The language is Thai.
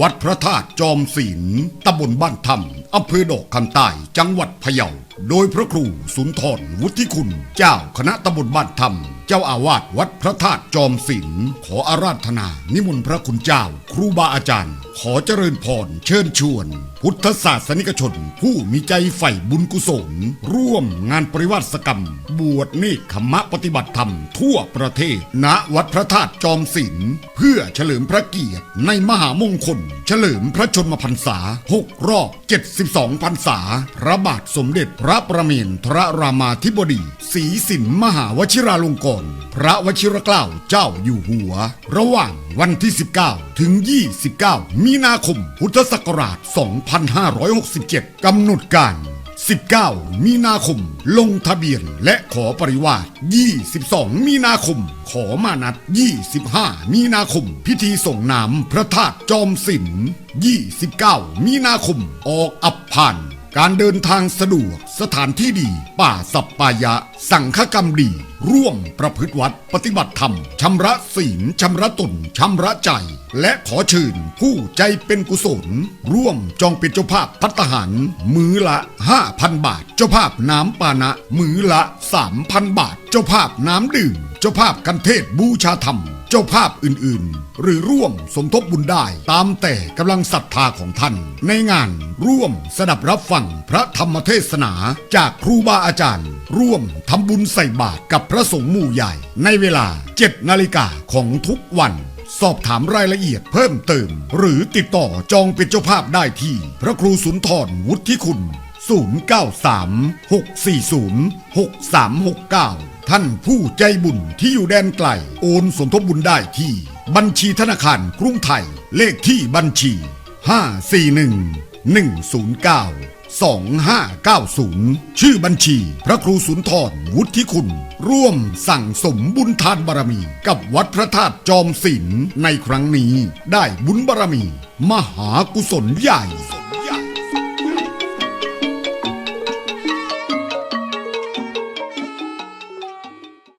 วัดพระธาตุจอมศีลตำบลบ้านถ้ำอำเภอดอกคำใต้จังหวัดพะเยา โดยพระครูสุนทรวุฒิคุณ เจ้าคณะตำบลบ้านถ้ำเจ้าอาวาสวัดพระธาตุจอมศีลขออาราธนา นิมนต์พระคุณเจ้า ครูบาอาจารย์ ขอเจริญพรเชิญชวน พุทธศาสนิกชน ผู้มีใจใฝ่บุญกุศล ร่วมงานปริวาสกรรม บวชเนคขมะปฏิบัติธรรม ทั่วประเทศ ณวัดพระธาตุจอมศีลเพื่อเฉลิมพระเกียรติในมหามงคล เฉลิมพระชนมพรรษา 6 รอบ 72พรรษา พระบาทสมเด็จพระประเมนทรรามาธิบดีศรีสินมหาวชิราลงกรณพระวชิรเกล้าเจ้าอยู่หัว ระหว่างวันที่ 19 ถึง 29 มีนาคมพุทธศักราช2567 กำหนดการ 19 มีนาคม ลงทะเบียนและขอปริวาส22 มีนาคม ขอมานัด 25 มีนาคม พิธีส่งน้ำพระธาตุจอมสิน29 มีนาคม ออกอับผ่าน การเดินทางสะดวก สถานที่ดี ป่าสัปปายะ สังฆกรรมดี ร่วมประพฤติวัดปฏิบัติธรรม ชำระศีล ชำระตน ชำระใจ และขอเชิญผู้ใจเป็นกุศล ร่วมจองเป็นเจ้าภาพพัตตาหาร มือละ 5,000 บาท เจ้าภาพน้ำปานะ มือละ 3,000 บาท เจ้าภาพน้ำดื่ม เจ้าภาพกันเทศบูชาธรรม จ้าภาพอื่นๆ หรือร่วมสมทบบุญได้ตามแต่กำลังศรัทธาของท่าน ในงานร่วมสดับรับฟังพระธรรมเทศนาจากครูบาอาจารย์ ร่วมทำบุญใส่บาตรกับพระสงฆ์หมู่ใหญ่ ในเวลา 7 นาฬิกาของทุกวัน สอบถามรายละเอียดเพิ่มเติม หรือติดต่อจองเป็นเจ้าภาพได้ที่ พระครูสุนทรวุฒิคุณ 093-640-6369 ท่านผู้ใจบุญที่อยู่แดนไกล โอนสมทบบุญได้ที่ บัญชีธนาคารกรุงไทย เลขที่บัญชี 541 109 2590 ชื่อบัญชี พระครูสุนทรวุฒิคุณ ร่วมสั่งสมบุญทานบารมี กับวัดพระธาตุจอมศิลป์ในครั้งนี้ ได้บุญบารมี มหากุศลใหญ่